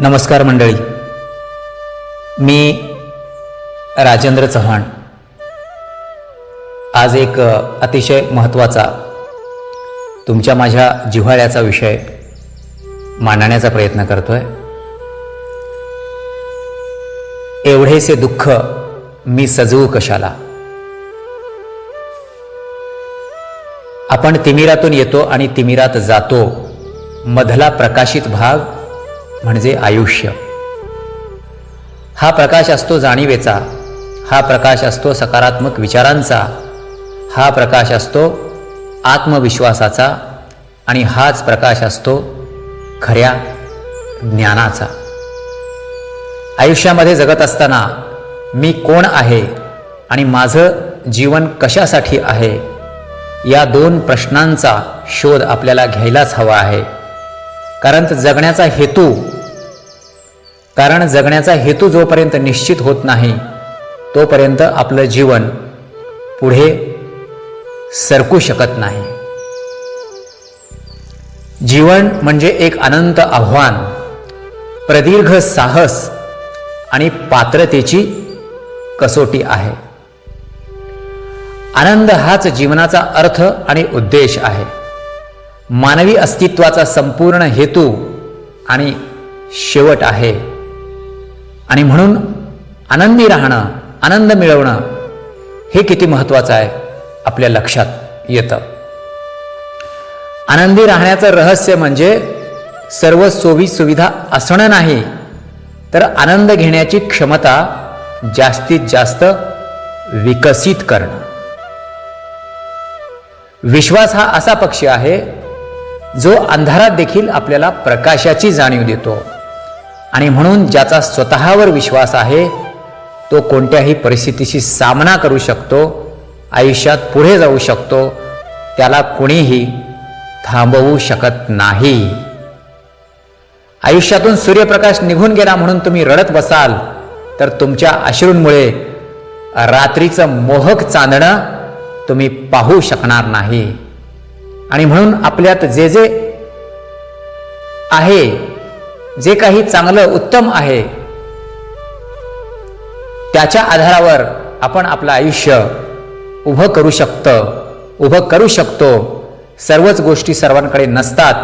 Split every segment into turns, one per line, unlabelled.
नमस्कार मंडळी. मी राजेंद्र चव्हाण. आज एक अतिशय महत्त्वाचा तुमच्या माझ्या जिव्हाळ्याचा विषय मांडण्याचा प्रयत्न करतोय. एवढेसे दुःख मी सजवू कशाला? आपण तिमिरातून येतो आणि तिमिरात जातो मधला प्रकाशित भाग म्हणजे आयुष्य. हा प्रकाश असतो जाणीवेचा हा प्रकाश असतो सकारात्मक विचारांचा हा प्रकाश असतो आत्मविश्वासाचा आणि हाच प्रकाश असतो खऱ्या ज्ञानाचा. आयुष्यामध्ये जगत असताना मी कोण आहे आणि माझं जीवन कशासाठी आहे या दोन प्रश्नांचा शोध आपल्याला घ्यायलाच हवा आहे. कारण जगण्याचा हेतू कारण जगण्याचा हेतू जोपर्यंत निश्चित होत नाही तोपर्यंत आपलं जीवन पुढे सरकू शकत नाही. जीवन म्हणजे एक अनंत आव्हान प्रदीर्घ साहस आणि पात्रतेची कसोटी आहे. आनंद हाच जीवनाचा अर्थ आणि उद्देश आहे. मानवी अस्तित्वाचा संपूर्ण हेतू आणि शेवट आहे. आणि म्हणून आनंदी राहणं आनंद मिळवणं हे किती महत्त्वाचं आहे आपल्या लक्षात येतं. आनंदी राहण्याचं रहस्य म्हणजे सर्व सोयी सुविधा असणं नाही तर आनंद घेण्याची क्षमता जास्तीत जास्त विकसित करणं. विश्वास हा असा पक्षी आहे जो अंधारात देखील आपल्याला प्रकाशाची जाणीव देतो. आणि म्हणून ज्याचा स्वतःवर विश्वास आहे तो कोणत्याही परिस्थितीशी सामना करू शकतो आयुष्यात पुढे जाऊ शकतो त्याला कोणीही थांबवू शकत नाही. आयुष्यातून सूर्यप्रकाश निघून गेला म्हणून तुम्ही रडत बसाल तर तुमच्या अश्रूंमुळे रात्रीचं मोहक चांदणं तुम्ही पाहू शकणार नाही. आणि म्हणून आपल्यात जे जे आहे जे काही चांगलं उत्तम आहे त्याच्या आधारावर आपण आपलं आयुष्य उभं करू शकतं उभं करू शकतो. सर्वच गोष्टी सर्वांकडे नसतात.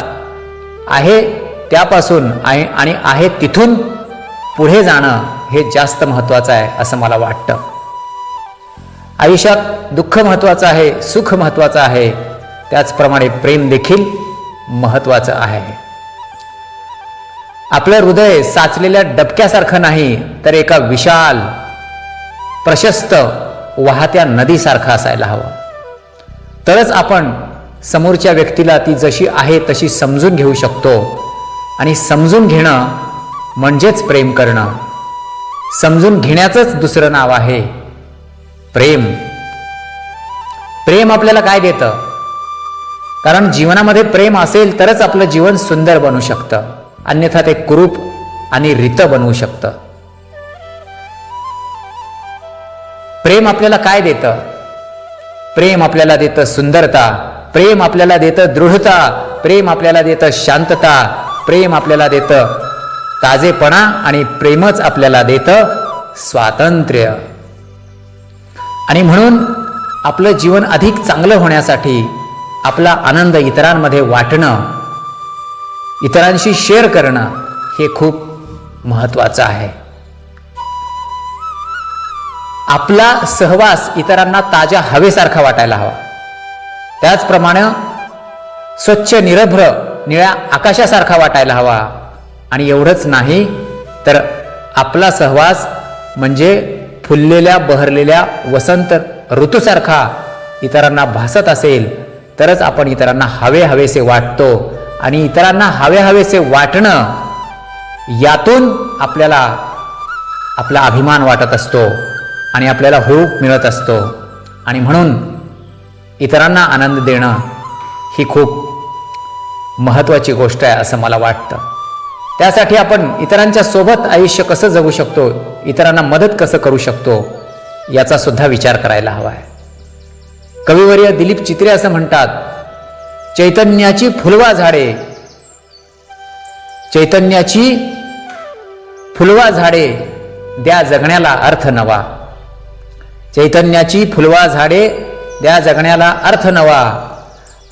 आहे त्यापासून आहे आणि आहे तिथून पुढे जाणं हे जास्त महत्त्वाचं आहे असं मला वाटतं. आयुष्यात दुःख महत्त्वाचं आहे सुख महत्त्वाचं आहे. त्याचप्रमाणे प्रेम देखील महत्त्वाचं आहे. आपलं हृदय साचलेल्या डबक्यासारखं नाही तर एका विशाल प्रशस्त वाहत्या नदीसारखं असायला हवं. तरच आपण समोरच्या व्यक्तीला ती जशी आहे तशी समजून घेऊ शकतो. आणि समजून घेणं म्हणजेच प्रेम करणं. समजून घेण्याचंच दुसरं नाव आहे प्रेम. प्रेम आपल्याला काय देतं? कारण जीवनामध्ये प्रेम असेल तरच आपलं जीवन सुंदर बनू शकतं. अन्यथा ते कुरूप आणि रित बनवू शकतं. प्रेम आपल्याला काय देतं? प्रेम आपल्याला देतं सुंदरता. प्रेम आपल्याला देतं दृढता. प्रेम आपल्याला देतं शांतता. प्रेम आपल्याला देतं ताजेपणा आणि प्रेमच आपल्याला देतं स्वातंत्र्य. आणि म्हणून आपलं जीवन अधिक चांगलं होण्यासाठी आपला आनंद इतरांमध्ये वाटणं इतरांशी शेअर करणं हे खूप महत्त्वाचं आहे. आपला सहवास इतरांना ताज्या हवेसारखा वाटायला हवा. त्याचप्रमाणे स्वच्छ निरभ्र निळ्या आकाशासारखा वाटायला हवा. आणि एवढंच नाही तर आपला सहवास म्हणजे फुललेल्या बहरलेल्या वसंत ऋतूसारखा इतरांना भासत असेल तरच आपण इतरांना हवे हवेसे वाटतो. आणि इतरांना हवे हवेसे वाटणं यातून आपल्याला आपला अभिमान वाटत असतो आणि आपल्याला हुरूप मिळत असतो. आणि म्हणून इतरांना आनंद देणं ही खूप महत्त्वाची गोष्ट आहे असं मला वाटतं. त्यासाठी आपण इतरांच्या सोबत आयुष्य कसं जगू शकतो इतरांना मदत कसं करू शकतो याचा सुद्धा विचार करायला हवा आहे. कविवर्य दिलीप चित्रे असं म्हणतात चैतन्याची फुलवा झाडे चैतन्याची फुलवा झाडे द्या जगण्याला अर्थ नवा. चैतन्याची फुलवा झाडे द्या जगण्याला अर्थ नवा.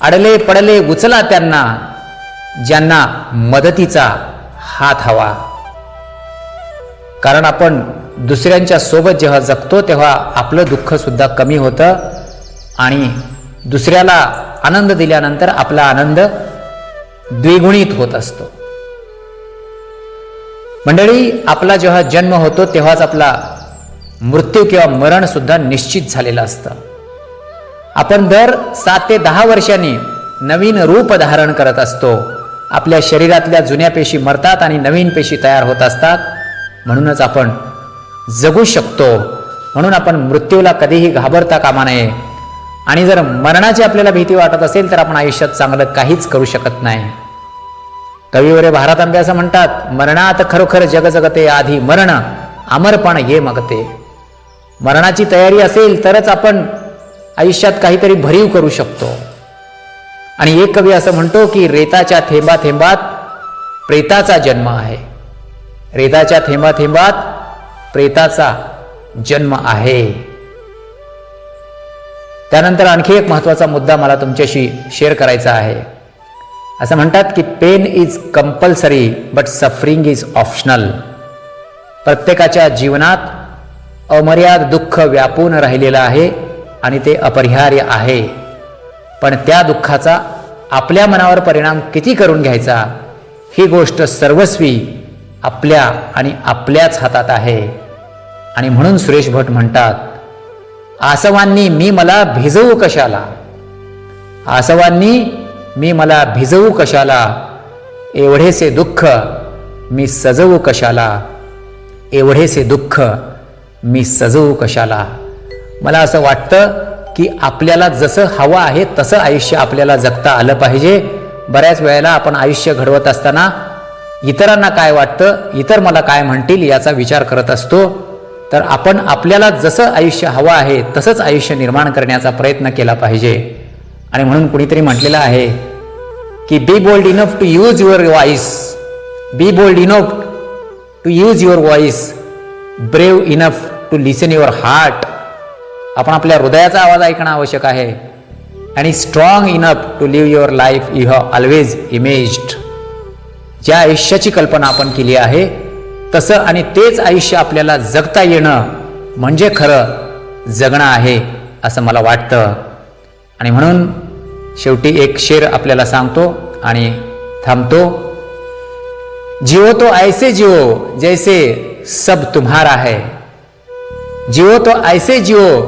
अडले पडले उचला त्यांना ज्यांना मदतीचा हात हवा. कारण आपण दुसऱ्यांच्या सोबत जेव्हा जगतो तेव्हा आपलं दुःख सुद्धा कमी होतं. आणि दुसऱ्याला आनंद दिल्यानंतर आपला आनंद द्विगुणित होत असतो. मंडळी आपला जेव्हा जन्म होतो तेव्हाच आपला मृत्यू किंवा मरण सुद्धा निश्चित झालेलं असतं. आपण दर सात ते दहा वर्षांनी नवीन रूप धारण करत असतो. आपल्या शरीरातल्या जुन्या पेशी मरतात आणि नवीन पेशी तयार होत असतात. म्हणूनच आपण जगू शकतो. म्हणून आपण मृत्यूला कधीही घाबरता कामा नये. आणि जर मरणाची आपल्याला भीती वाटत असेल तर आपण आयुष्यात चांगलं काहीच करू शकत नाही. कविवरे भारत आंबे असं म्हणतात मरणात खरोखर जग जगते आधी मरण अमरपण ये मगते. मरणाची तयारी असेल तरच आपण आयुष्यात काहीतरी भरीव करू शकतो. आणि एक कवी असं म्हणतो की रेताच्या थेंबा थेंबात प्रेताचा जन्म आहे. रेताच्या थेंबा थेंबात प्रेताचा जन्म आहे. त्यानंतर आणखी एक महत्त्वाचा मुद्दा मला तुमच्याशी शेअर करायचा आहे. असं म्हणतात की pain is compulsory but suffering is optional प्रत्येकाच्या जीवनात अमर्याद दुःख व्यापून राहिलेलं आहे आणि ते अपरिहार्य आहे. पण त्या दुःखाचा आपल्या मनावर परिणाम किती करून घ्यायचा? ही गोष्ट सर्वस्वी आपल्या आणि आपल्याच हातात आहे. आणि म्हणून सुरेश भट म्हणतात आसवांनी मी मला भिजवू कशाला? आसवांनी मी मला भिजवू कशाला? एवढेसे दुःख मी सजवू कशाला? एवढेसे दुःख मी सजवू कशाला? मला असं वाटतं की आपल्याला जसं हवं आहे तसं आयुष्य आपल्याला जगता आलं पाहिजे. बऱ्याच वेळेला आपण आयुष्य घडवत असताना इतरांना काय वाटतं इतर मला काय म्हणतील याचा विचार करत असतो. तर आपण आपल्याला जसं आयुष्य हवं आहे तसंच आयुष्य निर्माण करण्याचा प्रयत्न केला पाहिजे. आणि म्हणून कुणीतरी म्हटलेलं आहे की be bold enough to use your voice be bold enough to use your voice brave enough to listen your heart आपण आपल्या हृदयाचा आवाज ऐकणं आवश्यक आहे. आणि strong enough to live your life you have always imagined ज्या आयुष्याची कल्पना आपण केली आहे तसं आणि तेच आयुष्य आपल्याला जगता येणं म्हणजे खरं जगणं आहे असं मला वाटतं. आणि म्हणून शेवटी एक शेर आपल्याला सांगतो आणि थांबतो जिओ तो ऐसे जिओ जैसे सब तुम्हारा है. जिओ तो ऐसे जिओ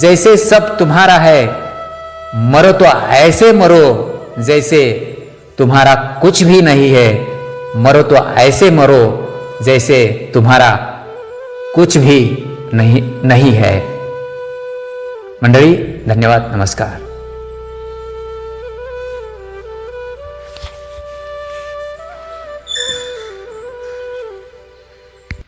जैसे सब तुम्हारा है. मरो तो ऐसे मरो जैसे तुम्हारा कुछ भी नहीं है. मरो तो ऐसे मरो जैसे तुम्हारा कुछ भी नहीं नहीं है। मंडळी धन्यवाद नमस्कार।